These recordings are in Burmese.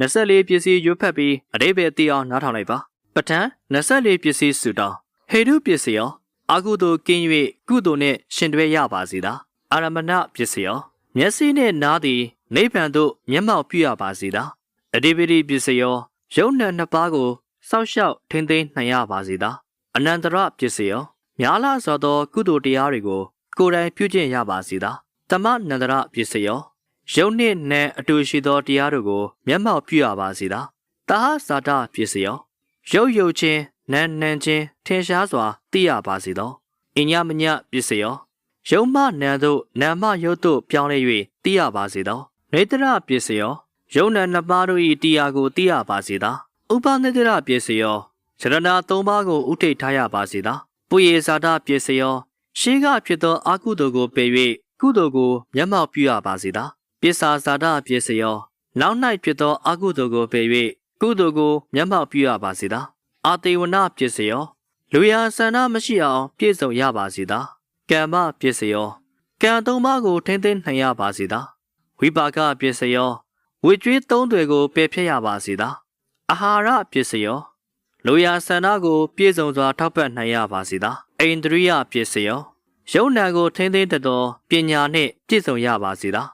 24ပစ္စည်းရွတ်ဖက်ပြီးအတိပ္ပယ်သိအောင်နားထောင်လိုက်ပါပဋ္ဌာန်း24ပစ္စည်းစုတောင်းဟေတုပစ္စည်းရောအကုသိုလ်ကင်း၍ကုသိုလ်နှင့်ရှင်တွဲရပါစေသာအာရမဏပစ္စည်းရောမျက်စိနှင့်နားသည်နိဗ္ဗာန်သို့မျက်မှောက်ပြုရပါစေသာအတိပ္ပိပစ္စည်းရောယုံနှံနှစ်ပါးကိုစောက်ရှောက်ထိမ့်သိမ်းနိုင်ရပါစေသာအနန္တရပစ္စည်းရောများလာစွာသော ကုသိုလ်တရားတွေကိုကိုယ်တိုင်ပြုကျင့်ရပါစေသာတမနန္တရပစ္စည်းရော ယုံနှင့်နံအတူရှိသောတရားတို့ကိုမျက်မှောက်ပြုရပါစေသာတာဟဇာတပစ္စည်းရောရုပ်ယုတ်ခြင်းနံနံခြင်းထင်ရှားစွာသိရပါစေသောအညမညပစ္စည်းရောယုံမနံတို့နံမယုတ်တို့ပြောင်းလဲ၍သိရပါစေသောနေတရပစ္စည်းရောယုံနံနှစ်ပါးတို့၏တရားကိုသိရပါစေသာဥပနေတရပစ္စည်းရောဇရဏသုံးပါးကိုဥထိတ်ထားရပါစေသာပုယေဇာတပစ္စည်းရောရှေးကဖြစ်သောအကုသိုလ်ကိုပယ်၍ကုသိုလ်ကိုမျက်မှောက်ပြုရပါစေသာ ပစ္စာဇာတပစ္စည်းရောနောက်၌ဖြစ်သောအကုသိုလ်ကိုပယ်၍ကုသိုလ်ကိုမျက်မှောက်ပြုရပါစေသာအာတေဝနပစ္စည်းရောလူရဆန္ဒမရှိအောင်ပြည့်စုံရပါစေသာကမ္မပစ္စည်းရောကံသုံးပါးကိုထိမ့်သိမ်းနိုင်ရပါစေသာဝိပါကပစ္စည်းရောဝိကျွေးသုံးတွေကိုပယ်ဖျက်ရပါစေသာအာဟာရပစ္စည်းရောလူရဆန္ဒကို ပြည့်စုံစွာထောက်ပံ့နိုင်ရပါစေသာအိန္ဒြိယပစ္စည်းရောယုံနာကိုထိမ့်သိမ်းတတ်သောပညာနှင့်ပြည့်စုံရပါစေသာ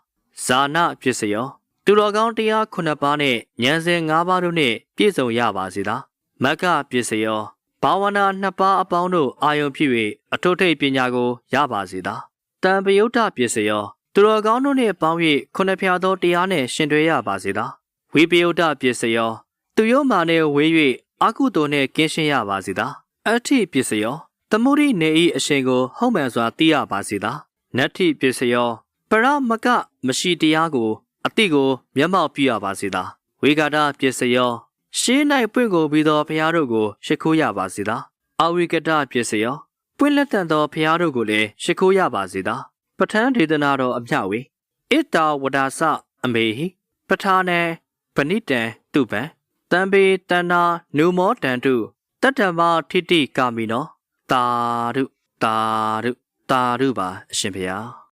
ဇာနာပစ္စည်းရောသူတော်ကောင်းတရားခုနှစ်ပါးနဲ့ဉာဏ်စဉ်၅ပါးတို့နှင့်ပြည့်စုံရပါစေသာမက္ခပစ္စည်းရောဘာဝနာနှစ်ပါးအပေါင်းတို့အာယုံဖြစ်၍အထုထိတ်ပညာကိုရပါစေသာတံပယုတ်တပစ္စည်းရောသူတော်ကောင်းတို့နှင့်ပေါင်း၍ခုနှစ်ဖြာသောတရားနှင့်ရှင်တွဲရပါစေသာဝိပယုတ်တပစ္စည်းရောသူယုံမာနှင့်ဝေး၍အကုသိုလ်နှင့်ကင်းရှင်းရပါစေသာအဋ္ဌိပစ္စည်းရောသမုဒိနေဤအရှင်ကို ဟုတ်မှန်စွာသိရပါစေသာနတ္ထိပစ္စည်းရောပရမက မရှိတရားကိုအတိကိုမျက်မှောက်ပြုရပါစေသာဝေဂါဒပစ္စည်းရောရှင်း၌ပွင့်ကိုပြီးသောဘုရားတို့ကိုရှိခိုးရပါစေသာအဝိကတပစ္စည်းရောပွင့်လက်တန်သောဘုရားတို့ကိုလည်းရှိခိုးရပါစေသာပဋ္ဌာန်းဒေသနာတော်အမြဝေဣတာဝဒါစအမေဟိပဋ္ဌာနံဗဏိတံတုပံတံပေတန္နာနုမောတန္တုတတ္တမထိတိကာမိနောတာရုတာရုတာရုပါအရှင်ဘုရား